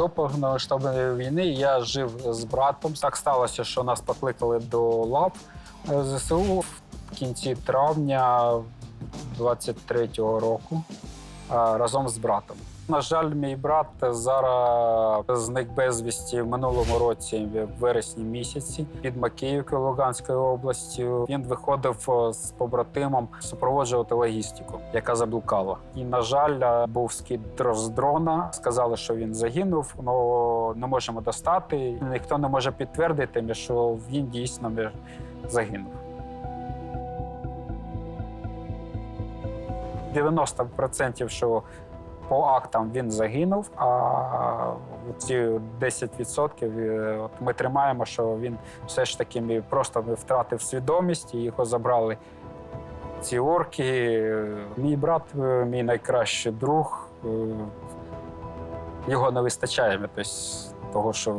До повномасштабної війни я жив з братом. Так сталося, що нас покликали до лав е, ЗСУ в кінці травня 23-го року разом з братом. На жаль, мій брат зараз зник безвісті в минулому році, в вересні місяці, під Макіївкою Луганської області. Він виходив е, з побратимом супроводжувати логістику, яка заблукала. І, на жаль, е, був скид з дрона. Сказали, що він загинув, але не можемо достати. Ніхто не може підтвердити, що він дійсно загинув. 90% що по актам він загинув, а ці 10% е, от ми тримаємо, що він все ж таки просто втратив свідомість і його забрали ці орки. Мій брат, е, мій найкращий друг, е, його не вистачає, тобто того, що